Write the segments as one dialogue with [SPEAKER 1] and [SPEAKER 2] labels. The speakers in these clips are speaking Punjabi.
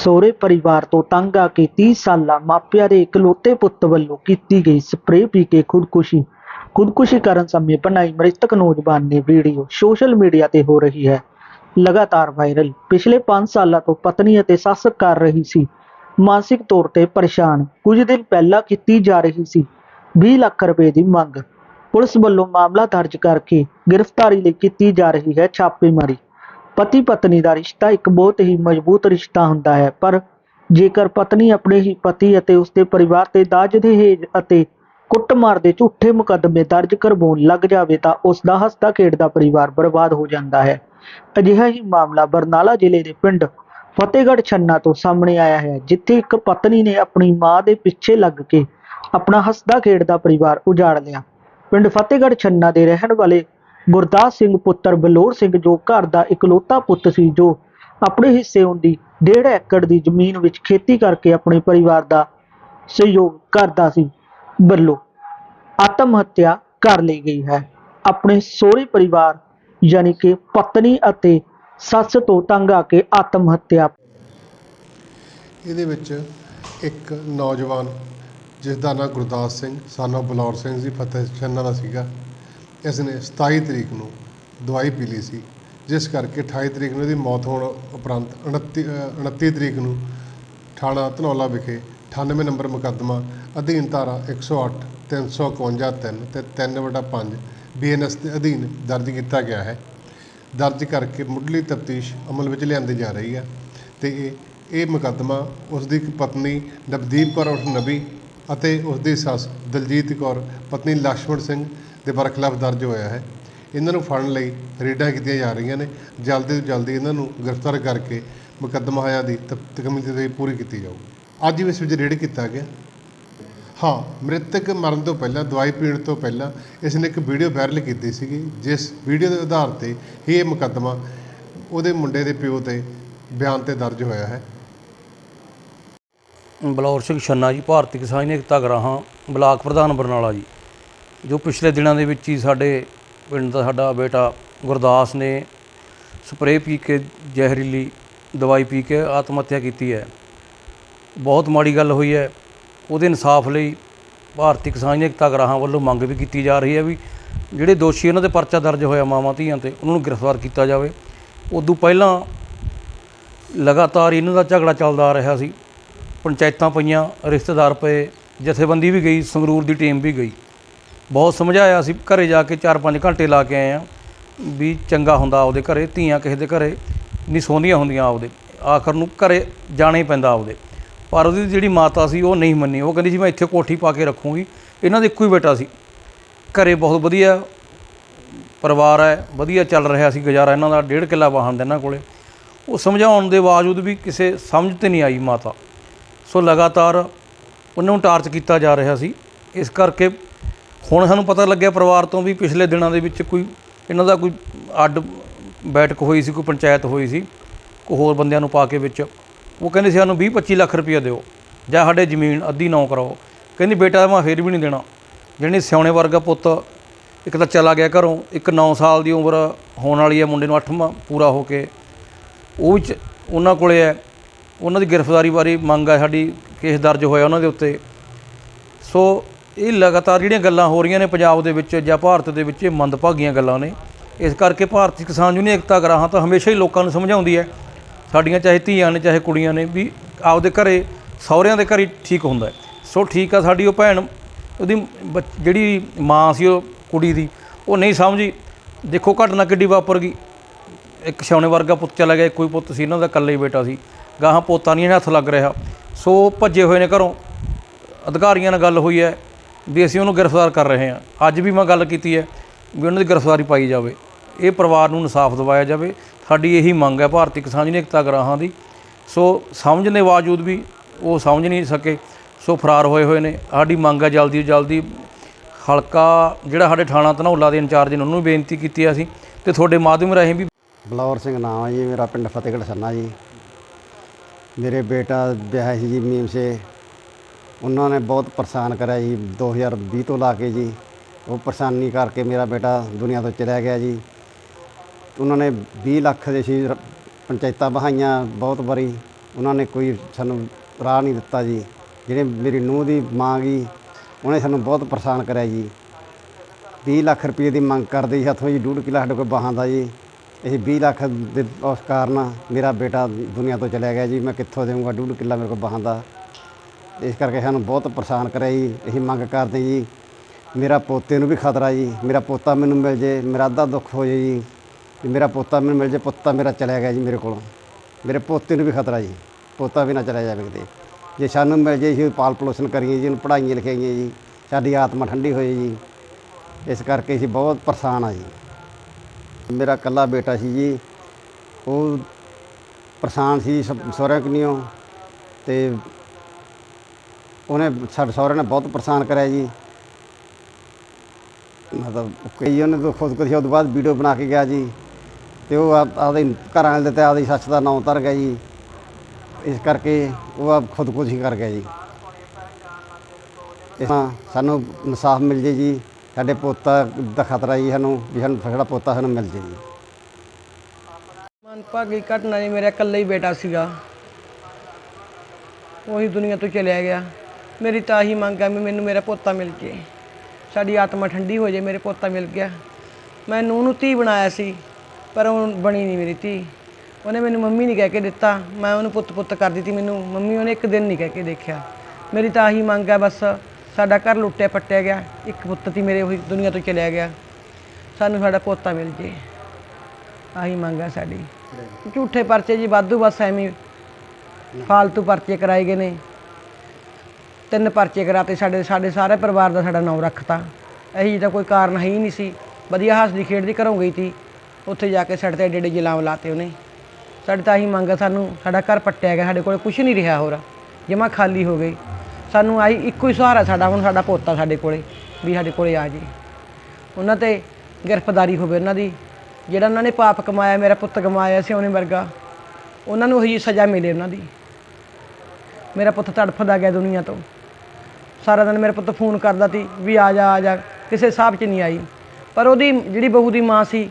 [SPEAKER 1] ਸਹੁਰੇ ਪਰਿਵਾਰ ਤੋਂ ਤੰਗ ਆ ਕੇ 30 ਸਾਲਾ ਮਾਪਿਆਂ ਦੇ ਇਕਲੌਤੇ ਪੁੱਤ ਵੱਲੋਂ ਕੀਤੀ ਗਈ ਸਪਰੇਅ ਪੀ ਕੇ ਖੁਦਕੁਸ਼ੀ। ਖੁਦਕੁਸ਼ੀ ਕਰਨ ਸਮੇਂ ਬਣਾਈ ਮ੍ਰਿਤਕ ਨੌਜਵਾਨ ਨੇ ਵੀਡੀਓ ਸੋਸ਼ਲ ਮੀਡੀਆ ਤੇ ਹੋ ਰਹੀ ਹੈ। ਲਗਾਤਾਰ ਵਾਇਰਲ ਪਿਛਲੇ 5 ਸਾਲਾਂ ਤੋਂ ਪਤਨੀ ਅਤੇ ਸੱਸ ਕਰ ਰਹੀ ਸੀ। ਮਾਨਸਿਕ ਤੌਰ ਤੇ ਪਰੇਸ਼ਾਨ। ਕੁਝ ਦਿਨ ਪਹਿਲਾਂ ਕੀਤੀ ਜਾ ਰਹੀ ਸੀ। 20 ਲੱਖ ਰੁਪਏ ਦੀ ਮੰਗ। ਪੁਲਿਸ ਵੱਲੋਂ ਮਾਮਲਾ ਦਰਜ ਕਰਕੇ ਗ੍ਰਿਫਤਾਰੀ ਲਈ ਕੀਤੀ ਜਾ ਰਹੀ ਹੈ ਛਾਪੇਮਾਰੀ। ਪਤੀ ਪਤਨੀ ਦਾ ਰਿਸ਼ਤਾ ਇੱਕ ਬਹੁਤ ਹੀ ਮਜ਼ਬੂਤ ਰਿਸ਼ਤਾ ਹੁੰਦਾ ਹੈ, ਪਰ ਜੇਕਰ ਪਤਨੀ ਆਪਣੇ ਹੀ ਪਤੀ ਅਤੇ ਉਸਦੇ ਪਰਿਵਾਰ ਤੇ ਦਾਜ ਦਹੇਜ ਅਤੇ ਕੁੱਟਮਾਰ ਦੇ ਝੂਠੇ ਮੁਕੱਦਮੇ ਦਰਜ ਕਰਵਾਉਣ ਲੱਗ ਜਾਵੇ ਤਾਂ ਉਸ ਦਾ ਹੱਸਦਾ ਖੇਡਦਾ ਪਰਿਵਾਰ ਬਰਬਾਦ ਹੋ ਜਾਂਦਾ ਹੈ। ਅਜਿਹਾ ਹੀ ਮਾਮਲਾ ਬਰਨਾਲਾ ਜ਼ਿਲ੍ਹੇ ਦੇ ਪਿੰਡ ਫਤਿਹਗੜ੍ਹ ਛੰਨਾ ਤੋਂ ਸਾਹਮਣੇ ਆਇਆ ਹੈ, ਜਿੱਥੇ ਇੱਕ ਪਤਨੀ ਨੇ ਆਪਣੀ ਮਾਂ ਦੇ ਪਿੱਛੇ ਲੱਗ ਕੇ ਆਪਣਾ ਹੱਸਦਾ ਖੇਡਦਾ ਪਰਿਵਾਰ ਉਜਾੜ ਲਿਆ। ਪਿੰਡ ਫਤਿਹਗੜ੍ਹ ਛੰਨਾ ਦੇ ਰਹਿਣ ਵਾਲੇ ਗੁਰਦਾਸ ਸਿੰਘ ਪੁੱਤਰ ਬਲੌਰ ਸਿੰਘ ਜੋ ਘਰ ਦਾ ਇਕਲੌਤਾ ਪੁੱਤ ਸੀ, ਜੋ ਆਪਣੇ ਹਿੱਸੇ ਹੁੰਦੀ ਡੇਢ ਏਕੜ ਦੀ ਜ਼ਮੀਨ ਵਿੱਚ ਖੇਤੀ ਕਰਕੇ ਆਪਣੇ ਪਰਿਵਾਰ ਦਾ ਸਹਿਯੋਗ ਕਰਦਾ ਸੀ, ਵੱਲੋਂ ਆਤਮ ਹੱਤਿਆ ਕਰ ਲਈ ਗਈ ਹੈ। ਆਪਣੇ ਸਹੁਰੇ ਪਰਿਵਾਰ ਯਾਨੀ ਕਿ ਪਤਨੀ ਅਤੇ ਸੱਸ ਤੋਂ ਤੰਗ ਆ ਕੇ ਆਤਮ ਹੱਤਿਆ
[SPEAKER 2] ਇਹਦੇ ਵਿੱਚ ਇੱਕ ਨੌਜਵਾਨ ਜਿਸ ਦਾ ਨਾਮ ਗੁਰਦਾਸ ਸਿੰਘ, ਸਾਨਾ ਬਲੌਰ ਸਿੰਘ ਜੀ ਫਤਿਹ ਚੰਨਾ ਦਾ ਸੀਗਾ। ਇਸ ਨੇ 27 ਤਰੀਕ ਨੂੰ ਦਵਾਈ ਪੀ ਲਈ ਸੀ ਜਿਸ ਕਰਕੇ 28 ਤਰੀਕ ਨੂੰ ਇਹਦੀ ਮੌਤ ਹੋਣ ਉਪਰੰਤ 29 ਅ, 29 ਤਰੀਕ ਨੂੰ ਥਾਣਾ ਧਨੌਲਾ ਵਿਖੇ 98 ਨੰਬਰ ਮੁਕੱਦਮਾ ਅਧੀਨ ਧਾਰਾ 108 351 3 ਤੇ 3/5 ਬੀਐਨਐਸ ਦੇ ਅਧੀਨ ਦਰਜ ਕੀਤਾ ਗਿਆ ਹੈ। ਦਰਜ ਕਰਕੇ ਮੁੱਢਲੀ ਤਫਤੀਸ਼ ਅਮਲ ਵਿੱਚ ਲਿਆਂਦੀ ਜਾ ਰਹੀ ਹੈ ਤੇ ਇਹ ਇਹ ਮੁਕੱਦਮਾ ਉਸ ਦੀ ਪਤਨੀ ਨਵਦੀਪ ਕੌਰ ਉਰਫ ਨਬੀ ਅਤੇ ਉਸ ਦੀ ਸੱਸ ਦਲਜੀਤ ਕੌਰ, ਪਤਨੀ ਲਕਸ਼ਮਣ ਸਿੰਘ ਦੇ ਬਰਖਲਾਫ ਦਰਜ ਹੋਇਆ ਹੈ। ਇਹਨਾਂ ਨੂੰ ਫੜਨ ਲਈ ਰੇਡਾਂ ਕੀਤੀਆਂ ਜਾ ਰਹੀਆਂ ਨੇ। ਜਲਦੀ ਤੋਂ ਜਲਦੀ ਇਹਨਾਂ ਨੂੰ ਗ੍ਰਿਫਤਾਰ ਕਰਕੇ ਮੁਕੱਦਮਾ ਹਾਇਆ ਦੀ ਤਕਮੀਲ ਪੂਰੀ ਕੀਤੀ ਜਾਊ। ਅੱਜ ਵੀ ਇਸ ਵਿੱਚ ਰੇਡ ਕੀਤਾ ਗਿਆ। ਹਾਂ, ਮ੍ਰਿਤਕ ਮਰਨ ਤੋਂ ਪਹਿਲਾਂ, ਦਵਾਈ ਪੀਣ ਤੋਂ ਪਹਿਲਾਂ ਇਸ ਨੇ ਇੱਕ ਵੀਡੀਓ ਵਾਇਰਲ ਕੀਤੀ ਸੀਗੀ, ਜਿਸ ਵੀਡੀਓ ਦੇ ਆਧਾਰ ਤੇ ਇਹ ਮੁਕੱਦਮਾ ਉਹਦੇ ਮੁੰਡੇ ਦੇ ਪਿਓ ਤੇ ਬਿਆਨ ਤੇ ਦਰਜ ਹੋਇਆ ਹੈ।
[SPEAKER 3] ਬਲੌਰ ਸਿੰਘ ਛੰਨਾ ਜੀ, ਭਾਰਤੀ ਕਿਸਾਨ ਏਕਤਾ ਗਰਾਹਾਂ, ਬਲਾਕ ਪ੍ਰਧਾਨ ਬਰਨਾਲਾ ਜੀ। ਜੋ ਪਿਛਲੇ ਦਿਨਾਂ ਦੇ ਵਿੱਚ ਹੀ ਸਾਡੇ ਪਿੰਡ ਦਾ ਸਾਡਾ ਬੇਟਾ ਗੁਰਦਾਸ ਨੇ ਸਪਰੇਅ ਪੀ ਕੇ, ਜ਼ਹਿਰੀਲੀ ਦਵਾਈ ਪੀ ਕੇ ਆਤਮ ਹੱਤਿਆ ਕੀਤੀ ਹੈ। ਬਹੁਤ ਮਾੜੀ ਗੱਲ ਹੋਈ ਹੈ। ਉਹਦੇ ਇਨਸਾਫ ਲਈ ਭਾਰਤੀ ਕਿਸਾਨ ਏਕਤਾ ਗਰਾਹਾਂ ਵੱਲੋਂ ਮੰਗ ਵੀ ਕੀਤੀ ਜਾ ਰਹੀ ਹੈ ਵੀ ਜਿਹੜੇ ਦੋਸ਼ੀ ਉਹਨਾਂ ਦੇ ਪਰਚਾ ਦਰਜ ਹੋਇਆ ਮਾਵਾਂ ਧੀਆਂ ਤੇ, ਉਹਨਾਂ ਨੂੰ ਗ੍ਰਿਫਤਾਰ ਕੀਤਾ ਜਾਵੇ। ਉਦੋਂ ਪਹਿਲਾਂ ਲਗਾਤਾਰ ਇਹਨਾਂ ਦਾ ਝਗੜਾ ਚੱਲਦਾ ਆ ਰਿਹਾ ਸੀ। ਪੰਚਾਇਤਾਂ ਪਈਆਂ, ਰਿਸ਼ਤੇਦਾਰ ਪਏ, ਜਥੇਬੰਦੀ ਵੀ ਗਈ, ਸੰਗਰੂਰ ਦੀ ਟੀਮ ਵੀ ਗਈ। ਬਹੁਤ ਸਮਝਾਇਆ ਅਸੀਂ, ਘਰੇ ਜਾ ਕੇ 4-5 ਘੰਟੇ ਲਾ ਕੇ ਆਏ ਆ ਵੀ ਚੰਗਾ ਹੁੰਦਾ ਆਪਦੇ ਘਰੇ, ਧੀਆਂ ਕਿਸੇ ਦੇ ਘਰੇ ਨਹੀਂ ਸੌਂਦੀਆਂ ਹੁੰਦੀਆਂ ਆਪਦੇ। ਆਖਰ ਨੂੰ ਘਰੇ ਜਾਣਾ ਹੀ ਪੈਂਦਾ ਆਪਦੇ। ਪਰ ਉਹਦੀ ਜਿਹੜੀ ਮਾਤਾ ਸੀ, ਉਹ ਨਹੀਂ ਮੰਨੀ। ਉਹ ਕਹਿੰਦੀ ਸੀ ਮੈਂ ਇੱਥੇ ਕੋਠੀ ਪਾ ਕੇ ਰੱਖੂੰਗੀ। ਇਹਨਾਂ ਦਾ ਇੱਕੋ ਹੀ ਬੇਟਾ ਸੀ। ਘਰੇ ਬਹੁਤ ਵਧੀਆ ਪਰਿਵਾਰ ਹੈ, ਵਧੀਆ ਚੱਲ ਰਿਹਾ ਸੀ ਗੁਜ਼ਾਰਾ ਇਹਨਾਂ ਦਾ, ਡੇਢ ਕਿੱਲਾ ਵਾਹਨ ਦੇ ਇਹਨਾਂ ਕੋਲੇ। ਉਹ ਸਮਝਾਉਣ ਦੇ ਬਾਵਜੂਦ ਵੀ ਕਿਸੇ ਸਮਝ ਤੇ ਨਹੀਂ ਆਈ ਮਾਤਾ। ਸੋ ਲਗਾਤਾਰ ਉਹਨਾਂ ਨੂੰ ਟਾਰਚ ਕੀਤਾ ਜਾ ਰਿਹਾ ਸੀ। ਇਸ ਕਰਕੇ ਹੁਣ ਸਾਨੂੰ ਪਤਾ ਲੱਗਿਆ ਪਰਿਵਾਰ ਤੋਂ ਵੀ ਪਿਛਲੇ ਦਿਨਾਂ ਦੇ ਵਿੱਚ ਕੋਈ ਇਹਨਾਂ ਦਾ ਕੋਈ ਅੱਡ ਬੈਠਕ ਹੋਈ ਸੀ, ਕੋਈ ਪੰਚਾਇਤ ਹੋਈ ਸੀ, ਕੋਈ ਹੋਰ ਬੰਦਿਆਂ ਨੂੰ ਪਾ ਕੇ ਵਿੱਚ। ਉਹ ਕਹਿੰਦੇ ਸੀ ਸਾਨੂੰ 20 25 ਲੱਖ ਰੁਪਇਆ ਦਿਓ ਜਾਂ ਸਾਡੇ ਜ਼ਮੀਨ ਅੱਧੀ ਨਾ ਕਰਾਓ। ਕਹਿੰਦੀ ਬੇਟਾ ਮੈਂ ਫੇਰ ਵੀ ਨਹੀਂ ਦੇਣਾ। ਜਿਹੜੀ ਸਿਆਣੇ ਵਰਗਾ ਪੁੱਤ ਇੱਕ ਤਾਂ ਚਲਾ ਗਿਆ ਘਰੋਂ, ਇੱਕ 9 ਸਾਲ ਦੀ ਉਮਰ ਹੋਣ ਵਾਲੀ ਹੈ, ਮੁੰਡੇ ਨੂੰ 8ਵਾਂ ਪੂਰਾ ਹੋ ਕੇ। ਉਹ ਵਿੱਚ ਉਹਨਾਂ ਕੋਲੇ ਹੈ। ਉਹਨਾਂ ਦੀ ਗ੍ਰਿਫਤਾਰੀ ਬਾਰੇ ਮੰਗ ਹੈ ਸਾਡੀ ਕੇਸ ਦਰਜ ਹੋਇਆ ਉਹਨਾਂ ਦੇ ਉੱਤੇ। ਸੋ ਇਹ ਲਗਾਤਾਰ ਜਿਹੜੀਆਂ ਗੱਲਾਂ ਹੋ ਰਹੀਆਂ ਨੇ ਪੰਜਾਬ ਦੇ ਵਿੱਚ ਜਾਂ ਭਾਰਤ ਦੇ ਵਿੱਚ, ਇਹ ਮੰਦਭਾਗੀਆਂ ਗੱਲਾਂ ਨੇ। ਇਸ ਕਰਕੇ ਭਾਰਤੀ ਕਿਸਾਨ ਯੂਨੀਅਨ ਏਕਤਾ ਗਰਾਹਾਂ ਤਾਂ ਹਮੇਸ਼ਾ ਹੀ ਲੋਕਾਂ ਨੂੰ ਸਮਝਾਉਂਦੀ ਹੈ, ਸਾਡੀਆਂ ਚਾਹੇ ਧੀਆਂ ਨੇ, ਚਾਹੇ ਕੁੜੀਆਂ ਨੇ, ਵੀ ਆਪਦੇ ਘਰੇ, ਸਹੁਰਿਆਂ ਦੇ ਘਰ ਹੀ ਠੀਕ ਹੁੰਦਾ ਸੋ ਠੀਕ ਆ ਸਾਡੀ ਉਹ ਭੈਣ, ਉਹਦੀ ਬੱਚ- ਜਿਹੜੀ ਮਾਂ ਸੀ ਉਹ ਕੁੜੀ ਦੀ, ਉਹ ਨਹੀਂ ਸਮਝੀ। ਦੇਖੋ ਘਟਨਾ ਕਿੱਡੀ ਵਾਪਰ ਗਈ। ਇੱਕ ਛਾਉਣੇ ਵਰਗਾ ਪੁੱਤ ਚਲਾ ਗਿਆ ਕੋਈ ਪੁੱਤ ਸੀ, ਇਹਨਾਂ ਦਾ ਇਕੱਲੇ ਬੇਟਾ ਸੀ। ਗਾਹਾਂ ਪੋਤਾ ਨਹੀਂ ਹੱਥ ਲੱਗ ਰਿਹਾ। ਸੋ ਭੱਜੇ ਹੋਏ ਨੇ ਘਰੋਂ। ਅਧਿਕਾਰੀਆਂ ਨਾਲ ਗੱਲ ਹੋਈ ਹੈ ਵੀ ਅਸੀਂ ਉਹਨੂੰ ਗ੍ਰਿਫਤਾਰ ਕਰ ਰਹੇ ਹਾਂ। ਅੱਜ ਵੀ ਮੈਂ ਗੱਲ ਕੀਤੀ ਹੈ ਵੀ ਉਹਨਾਂ ਦੀ ਗ੍ਰਿਫਤਾਰੀ ਪਾਈ ਜਾਵੇ। ਇਹ ਪਰਿਵਾਰ ਨੂੰ ਇਨਸਾਫ ਦਿਵਾਇਆ ਜਾਵੇ। ਸਾਡੀ ਇਹੀ ਮੰਗ ਹੈ ਭਾਰਤੀ ਕਿਸਾਨ ਯੂਨੀਅਨ ਏਕਤਾ ਗਰਾਹਾਂ ਦੀ। ਸੋ ਸਮਝਣ ਦੇ ਬਾਵਜੂਦ ਵੀ ਉਹ ਸਮਝ ਨਹੀਂ ਸਕੇ। ਸੋ ਫਰਾਰ ਹੋਏ ਹੋਏ ਨੇ। ਸਾਡੀ ਮੰਗ ਹੈ ਜਲਦੀ ਤੋਂ ਜਲਦੀ ਹਲਕਾ ਜਿਹੜਾ ਸਾਡੇ ਥਾਣਾ ਧਨੌਲਾ ਦੇ ਇੰਚਾਰਜ ਨੇ ਉਹਨੂੰ ਵੀ ਬੇਨਤੀ ਕੀਤੀ ਹੈ ਅਸੀਂ ਤੇ ਤੁਹਾਡੇ ਮਾਧਿਅਮ ਰਾਹੀਂ ਵੀ
[SPEAKER 4] ਬਲੌਰ ਸਿੰਘ ਨਾਮ ਹੈ ਜੀ, ਮੇਰਾ ਪਿੰਡ ਫਤਿਹਗੜ੍ਹ ਸਰਨਾ ਜੀ। ਮੇਰੇ ਬੇਟਾ ਵਿਆਹ ਸੀ ਜੀ ਮੀਮ ਸੇ। ਉਹਨਾਂ ਨੇ ਬਹੁਤ ਪਰੇਸ਼ਾਨ ਕਰਿਆ ਜੀ 2020 ਤੋਂ ਲਾ ਕੇ ਜੀ। ਉਹ ਪਰੇਸ਼ਾਨੀ ਕਰਕੇ ਮੇਰਾ ਬੇਟਾ ਦੁਨੀਆ ਤੋਂ ਚਲਿਆ ਗਿਆ ਜੀ। ਉਹਨਾਂ ਨੇ 20 ਲੱਖ ਦੇ ਸੀ ਪੰਚਾਇਤਾਂ ਬਹਾਈਆਂ ਬਹੁਤ ਵਾਰੀ। ਉਹਨਾਂ ਨੇ ਕੋਈ ਸਾਨੂੰ ਰਾਹ ਨਹੀਂ ਦਿੱਤਾ ਜੀ। ਜਿਹੜੇ ਮੇਰੀ ਨੂੰਹ ਦੀ ਮਾਂ ਗਈ ਉਹਨੇ ਸਾਨੂੰ ਬਹੁਤ ਪਰੇਸ਼ਾਨ ਕਰਿਆ ਜੀ। 20 ਲੱਖ ਰੁਪਏ ਦੀ ਮੰਗ ਕਰਦੇ ਸੀ, ਹੱਥੋਂ ਜੀ ਡੂਢ ਕਿੱਲਾ ਸਾਡੇ ਕੋਲ ਬਾਹਾਂ ਦਾ ਜੀ। ਇਹ 20 ਲੱਖ ਦੇ ਉਸ ਕਾਰਨ ਮੇਰਾ ਬੇਟਾ ਦੁਨੀਆ ਤੋਂ ਚਲਿਆ ਗਿਆ ਜੀ। ਮੈਂ ਕਿੱਥੋਂ ਦੇਵਾਂਗਾ? ਡੂਢ ਕਿੱਲਾ ਮੇਰੇ ਕੋਲ ਬਾਹਾਂ ਦਾ। ਇਸ ਕਰਕੇ ਸਾਨੂੰ ਬਹੁਤ ਪਰੇਸ਼ਾਨ ਕਰਿਆ ਜੀ। ਅਸੀਂ ਮੰਗ ਕਰਦੇ ਜੀ। ਮੇਰਾ ਪੋਤੇ ਨੂੰ ਵੀ ਖਤਰਾ ਜੀ। ਮੇਰਾ ਪੋਤਾ ਮੈਨੂੰ ਮਿਲ ਜੇ, ਮੇਰਾ ਅੱਧਾ ਦੁੱਖ ਹੋ ਜੇ ਜੀ। ਵੀ ਮੇਰਾ ਪੋਤਾ ਮੈਨੂੰ ਮਿਲ ਜੇ, ਪੁੱਤਾ ਮੇਰਾ ਚਲਿਆ ਗਿਆ ਜੀ ਮੇਰੇ ਕੋਲੋਂ। ਮੇਰੇ ਪੋਤੇ ਨੂੰ ਵੀ ਖਤਰਾ ਜੀ। ਪੋਤਾ ਵੀ ਨਾ ਚਲਿਆ ਜਾਵੇ ਕਿਤੇ। ਜੇ ਸਾਨੂੰ ਮਿਲ ਜੇ, ਅਸੀਂ ਪਾਲ ਪਲੋਸਣ ਕਰੀਏ ਜੀ, ਉਹਨੂੰ ਪੜ੍ਹਾਈਆਂ ਲਿਖਾਈਆਂ ਜੀ। ਸਾਡੀ ਆਤਮਾ ਠੰਡੀ ਹੋਏ ਜੀ। ਇਸ ਕਰਕੇ ਅਸੀਂ ਬਹੁਤ ਪਰੇਸ਼ਾਨ ਆ ਜੀ। ਮੇਰਾ ਇਕੱਲਾ ਬੇਟਾ ਸੀ ਜੀ। ਉਹ ਪਰੇਸ਼ਾਨ ਸੀ ਸ- ਸਹੁਰਿਆਂ ਕਨੀਓ ਤੇ ਉਹਨੇ ਸਾਡੇ ਸਹੁਰੇ ਨੇ ਬਹੁਤ ਪਰੇਸ਼ਾਨ ਕਰਿਆ ਜੀ। ਮਤਲਬ ਕਈ ਉਹਨੇ ਤਾਂ ਖੁਦਕੁਸ਼ੀ ਉਹ ਤੋਂ ਬਾਅਦ ਵੀਡੀਓ ਬਣਾ ਕੇ ਗਿਆ ਜੀ। ਤੇ ਉਹ ਆਪਦੇ ਘਰਾਂ ਵਾਲੇ ਦੇ ਤੇ ਆਪਦੀ ਸੱਸ ਦਾ ਨਾਂ ਉਤਰ ਗਿਆ ਜੀ। ਇਸ ਕਰਕੇ ਉਹ ਆਪ ਖੁਦਕੁਸ਼ੀ ਕਰ ਗਿਆ ਜੀ। ਇਸ ਸਾਨੂੰ ਇਨਸਾਫ ਮਿਲ ਜੇ ਜੀ। ਸਾਡੇ ਪੋਤਾ ਦਾ ਖਤਰਾ ਹੀ ਸਾਨੂੰ ਵੀ ਸਾਨੂੰ ਸਾਡਾ ਪੋਤਾ ਸਾਨੂੰ ਮਿਲ ਜੇ ਜੀ।
[SPEAKER 5] ਮਨਭਾਗੀ ਘਟਨਾ ਜੀ, ਮੇਰਾ ਇਕੱਲਾ ਹੀ ਬੇਟਾ ਸੀਗਾ। ਉਹੀ ਦੁਨੀਆ ਤੋਂ ਚਲਿਆ ਗਿਆ। ਮੇਰੀ ਤਾਂ ਹੀ ਮੰਗ ਹੈ ਵੀ ਮੈਨੂੰ ਮੇਰਾ ਪੋਤਾ ਮਿਲ ਜੇ ਸਾਡੀ ਆਤਮਾ ਠੰਡੀ ਹੋ ਜੇ ਮੇਰੇ ਪੋਤਾ ਮਿਲ ਗਿਆ। ਮੈਂ ਨੂੰਹ ਨੂੰ ਧੀ ਬਣਾਇਆ ਸੀ, ਪਰ ਉਹ ਬਣੀ ਨਹੀਂ ਮੇਰੀ ਧੀ। ਉਹਨੇ ਮੈਨੂੰ ਮੰਮੀ ਨਹੀਂ ਕਹਿ ਕੇ ਦਿੱਤਾ। ਮੈਂ ਉਹਨੂੰ ਪੁੱਤ ਪੁੱਤ ਕਰ ਦਿੱਤੀ ਮੈਨੂੰ। ਮੰਮੀ ਉਹਨੇ ਇੱਕ ਦਿਨ ਨਹੀਂ ਕਹਿ ਕੇ ਦੇਖਿਆ। ਮੇਰੀ ਤਾਂ ਆਹੀ ਮੰਗ ਹੈ ਬਸ। ਸਾਡਾ ਘਰ ਲੁੱਟਿਆ ਪੱਟਿਆ ਗਿਆ। ਇੱਕ ਪੁੱਤ ਤੀ ਮੇਰੇ ਉਹੀ ਦੁਨੀਆ ਤੋਂ ਚਲਿਆ ਗਿਆ। ਸਾਨੂੰ ਸਾਡਾ ਪੋਤਾ ਮਿਲ ਜੇ। ਆਹੀ ਮੰਗ ਹੈ ਸਾਡੀ। ਝੂਠੇ ਪਰਚੇ ਜੀ ਵਾਧੂ ਬਸ ਐਵੇਂ ਹੀ ਫਾਲਤੂ ਪਰਚੇ ਕਰਾਏ ਗਏ ਨੇ। ਤਿੰਨ ਪਰਚੇ ਕਰਾਤੇ ਸਾਡੇ ਸਾਡੇ ਸਾਰੇ ਪਰਿਵਾਰ ਦਾ ਸਾਡਾ ਨਾਮ ਰੱਖਤਾ। ਇਹੀ ਤਾਂ ਕੋਈ ਕਾਰਨ ਹੈ ਹੀ ਨਹੀਂ ਸੀ। ਵਧੀਆ ਹੱਸਦੀ ਖੇਡਦੀ ਘਰੋਂ ਗਈ ਤੀ ਉੱਥੇ ਜਾ ਕੇ ਸਾਡੇ ਤੇ ਏਡੇ ਜਲਾਮ ਲਾਤੇ ਉਹਨੇ। ਸਾਡੀ ਤਾਂ ਆਹੀ ਮੰਗ ਹੈ ਸਾਨੂੰ। ਸਾਡਾ ਘਰ ਪੱਟਿਆ ਗਿਆ। ਸਾਡੇ ਕੋਲ ਕੁਝ ਨਹੀਂ ਰਿਹਾ ਹੋਰ। ਜਮਾ ਖਾਲੀ ਹੋ ਗਈ ਸਾਨੂੰ ਆਈ ਇੱਕੋ ਹੀ ਸਹਾਰਾ ਸਾਡਾ, ਹੁਣ ਸਾਡਾ ਪੋਤਾ ਸਾਡੇ ਕੋਲੇ, ਵੀ ਸਾਡੇ ਕੋਲੇ ਆ ਜੇ। ਉਹਨਾਂ ਤੇ ਗ੍ਰਿਫਤਾਰੀ ਹੋਵੇ ਉਹਨਾਂ ਦੀ। ਜਿਹੜਾ ਉਹਨਾਂ ਨੇ ਪਾਪ ਕਮਾਇਆ, ਮੇਰਾ ਪੁੱਤ ਕਮਾਇਆ ਸੀ ਉਹਨੇ ਵਰਗਾ, ਉਹਨਾਂ ਨੂੰ ਉਹੀ ਸਜ਼ਾ ਮਿਲੇ ਉਹਨਾਂ ਦੀ। ਮੇਰਾ ਪੁੱਤ ਤੜਫਦਾ ਗਿਆ ਦੁਨੀਆ ਤੋਂ। ਸਾਰਾ ਦਿਨ ਮੇਰਾ ਪੁੱਤ ਫੋਨ ਕਰਦਾ ਸੀ ਵੀ ਆ ਜਾ ਆ ਜਾ, ਕਿਸੇ ਹਿਸਾਬ 'ਚ ਨਹੀਂ ਆਈ। ਪਰ ਉਹਦੀ ਜਿਹੜੀ ਬਹੂ ਦੀ ਮਾਂ ਸੀ,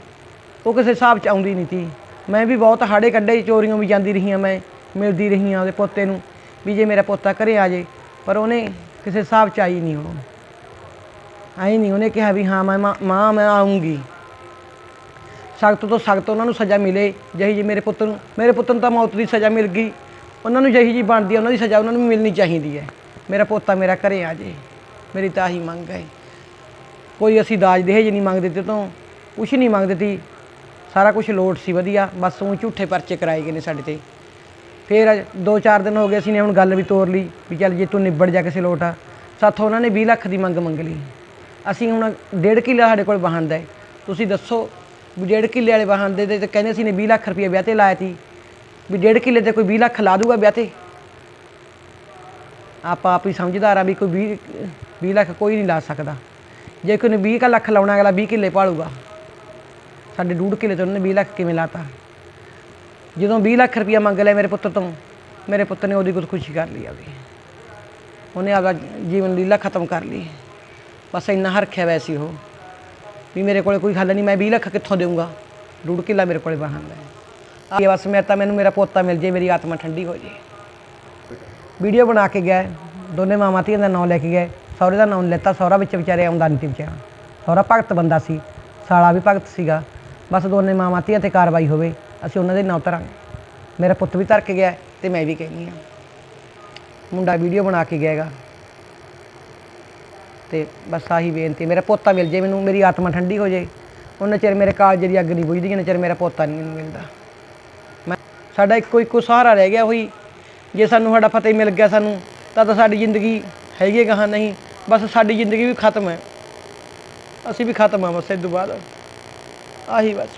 [SPEAKER 5] ਉਹ ਕਿਸੇ ਹਿਸਾਬ 'ਚ ਆਉਂਦੀ ਨਹੀਂ ਸੀ। ਮੈਂ ਵੀ ਬਹੁਤ ਹਾੜੇ ਕੱਢੇ, ਚੋਰੀਆਂ ਵੀ ਜਾਂਦੀ ਰਹੀ ਹਾਂ ਮੈਂ, ਮਿਲਦੀ ਰਹੀ ਹਾਂ ਉਹਦੇ ਪੋਤੇ ਨੂੰ, ਵੀ ਜੇ ਮੇਰਾ ਪੋਤਾ ਘਰੇ ਆ ਜੇ ਪਰ ਉਹਨੇ ਕਿਸੇ ਹਿਸਾਬ 'ਚ ਆਈ ਨਹੀਂ ਉਹ ਆਈ ਨਹੀਂ, ਉਹਨੇ ਕਿਹਾ ਵੀ ਹਾਂ, ਮੈਂ ਮਾਂ- ਮਾਂ, ਮੈਂ ਆਉਂਗੀ ਸਖਤ ਤੋਂ ਸਖਤ ਉਹਨਾਂ ਨੂੰ ਸਜ਼ਾ ਮਿਲੇ, ਜਿਹੀ ਜੀ ਮੇਰੇ ਪੁੱਤ ਨੂੰ, ਮੇਰੇ ਪੁੱਤ ਨੂੰ ਤਾਂ ਮੌਤ ਦੀ ਸਜ਼ਾ ਮਿਲ ਗਈ। ਉਹਨਾਂ ਨੂੰ ਜਿਹੀ ਜੀ ਬਣਦੀ ਉਹਨਾਂ ਦੀ ਸਜ਼ਾ ਉਹਨਾਂ ਨੂੰ ਮਿਲਣੀ ਚਾਹੀਦੀ ਹੈ। ਮੇਰਾ ਪੋਤਾ ਮੇਰਾ ਘਰੇ ਆ ਜੇ, ਮੇਰੀ ਤਾਂ ਆਹੀ ਮੰਗ ਹੈ। ਕੋਈ ਅਸੀਂ ਦਾਜ ਦਹੇਜ ਨਹੀਂ ਮੰਗਦੇ ਤੇ ਤੋਂ, ਕੁਛ ਨਹੀਂ ਮੰਗਦੇ ਤੀ ਸਾਰਾ ਕੁਝ ਲੋਟ ਸੀ, ਵਧੀਆ। ਬਸ ਉਹ ਝੂਠੇ ਪਰਚੇ ਕਰਾਏ ਗਏ ਨੇ ਸਾਡੇ ਤੇ। ਫਿਰ ਦੋ ਚਾਰ ਦਿਨ ਹੋ ਗਏ ਅਸੀਂ ਨੇ ਹੁਣ ਗੱਲ ਵੀ ਤੋਰ ਲਈ ਵੀ ਚੱਲ ਜੇ ਤੂੰ ਨਿਬੜ ਜਾ ਕਿਸੇ ਲੋਟ ਆ। ਸਾਥੋਂ ਉਹਨਾਂ ਨੇ 20 ਲੱਖ ਦੀ ਮੰਗ ਮੰਗ ਲਈ। ਅਸੀਂ ਹੁਣ ਡੇਢ ਕਿੱਲਾ ਸਾਡੇ ਕੋਲ ਵਾਹਨ ਦਾ ਹੈ। ਤੁਸੀਂ ਦੱਸੋ ਵੀ ਡੇਢ ਕਿੱਲੇ ਵਾਲੇ ਵਾਹਨ ਦੇ ਤੇ ਕਹਿੰਦੇ ਅਸੀਂ ਨੇ 20 ਲੱਖ ਰੁਪਏ ਵਿਆਹ ਤੇ ਲਾਇਆ ਤੀ। ਵੀ ਡੇਢ ਕਿੱਲੇ ਤੇ ਕੋਈ 20 ਲੱਖ ਲਾ ਦੂਗਾ ਵਿਆਹ ਤੇ? ਆਪਾਂ ਆਪ ਹੀ ਸਮਝਦਾਰ ਆ ਵੀ ਕੋਈ 20 20 ਲੱਖ ਕੋਈ ਨਹੀਂ ਲਾ ਸਕਦਾ। ਜੇ ਕੋਈ ਨੇ 20 ਕੁ ਲੱਖ ਲਾਉਣਾ ਅਗਲਾ 20 ਕਿੱਲੇ ਪਾਲੂਗਾ। ਸਾਡੇ ਡੂਢ ਕਿੱਲੇ ਤੋਂ ਉਹਨੇ 20 ਲੱਖ ਕਿਵੇਂ ਲਾਤਾ? ਜਦੋਂ 20 ਲੱਖ ਰੁਪਇਆ ਮੰਗ ਲਿਆ ਮੇਰੇ ਪੁੱਤਰ ਤੋਂ, ਮੇਰੇ ਪੁੱਤ ਨੇ ਉਹਦੀ ਖੁਦਕੁਸ਼ੀ ਕਰ ਲਈ ਆ ਵੀ। ਉਹਨੇ ਆਪਦਾ ਜੀਵਨ ਲੀਲਾ ਖਤਮ ਕਰ ਲਈ। ਬਸ ਇੰਨਾ ਹਰਖਿਆ ਵੈਸੀ ਉਹ, ਵੀ ਮੇਰੇ ਕੋਲੇ ਕੋਈ ਹੱਲ ਨਹੀਂ, ਮੈਂ 20 ਲੱਖ ਕਿੱਥੋਂ ਦੇਵਾਂਗਾ ਰੂੜ ਕਿੱਲਾ ਮੇਰੇ ਕੋਲੇ ਵਾਹਨ ਦਾ ਹੈ ਬਸ ਮੈਂ ਤਾਂ, ਮੈਨੂੰ ਮੇਰਾ ਪੋਤਾ ਮਿਲ ਜੇ, ਮੇਰੀ ਆਤਮਾ ਠੰਡੀ ਹੋ ਜੇ। ਵੀਡੀਓ ਬਣਾ ਕੇ ਗਏ ਦੋਨੇ ਮਾਮਾ ਧੀਆਂ ਦਾ ਨਾਮ ਲੈ ਕੇ ਗਏ ਸਹੁਰੇ ਦਾ ਨਾਮ ਲੈਤਾ, ਸਹੁਰਾ ਵਿੱਚ ਵਿਚਾਰੇ ਆਉਂਦਾ ਨਹੀਂ ਸੀ ਵਿਚਾਰਾ ਸਹੁਰਾ ਭਗਤ ਬੰਦਾ ਸੀ, ਸਾਲਾ ਵੀ ਭਗਤ ਸੀਗਾ। ਬਸ ਦੋਨੇ ਮਾਮਾ ਧੀਆਂ ਤੇ ਕਾਰਵਾਈ ਹੋਵੇ। ਅਸੀਂ ਉਹਨਾਂ ਦੇ ਨਾਂ ਧਰਾਂਗੇ ਮੇਰਾ ਪੁੱਤ ਵੀ ਧਰ ਕੇ ਗਿਆ ਤੇ ਮੈਂ ਵੀ ਕਹਿੰਦੀ ਹਾਂ। ਮੁੰਡਾ ਵੀਡੀਓ ਬਣਾ ਕੇ ਗਿਆਗਾ ਤੇ ਬਸ ਆਹੀ ਬੇਨਤੀ ਮੇਰਾ ਪੋਤਾ ਮਿਲ ਜੇ ਮੈਨੂੰ, ਮੇਰੀ ਆਤਮਾ ਠੰਡੀ ਹੋ ਜੇ ਉਹਨਾਂ ਚਿਰ ਮੇਰੇ ਕਾਲਜ ਦੀ ਅੱਗ ਨਹੀਂ ਬੁਝਦੀ ਜਿੰਨਾ ਚਿਰ ਮੇਰਾ ਪੋਤਾ ਨਹੀਂ ਮੈਨੂੰ ਮਿਲਦਾ। ਮੈਂ ਸਾਡਾ ਇੱਕੋ ਇੱਕੋ ਸਹਾਰਾ ਰਹਿ ਗਿਆ ਹੋਈ ਜੇ ਸਾਨੂੰ ਸਾਡਾ ਫਤਿਹ ਮਿਲ ਗਿਆ ਸਾਨੂੰ, ਤਾਂ ਤਾਂ ਸਾਡੀ ਜ਼ਿੰਦਗੀ ਹੈਗੀ ਕਹਾਂ ਨਹੀਂ। ਬਸ ਸਾਡੀ ਜ਼ਿੰਦਗੀ ਵੀ ਖਤਮ ਹੈ। ਅਸੀਂ ਵੀ ਖਤਮ ਆ ਬਸ, ਇਸ ਤੋਂ ਬਾਅਦ। ਆਹੀ ਬਸ।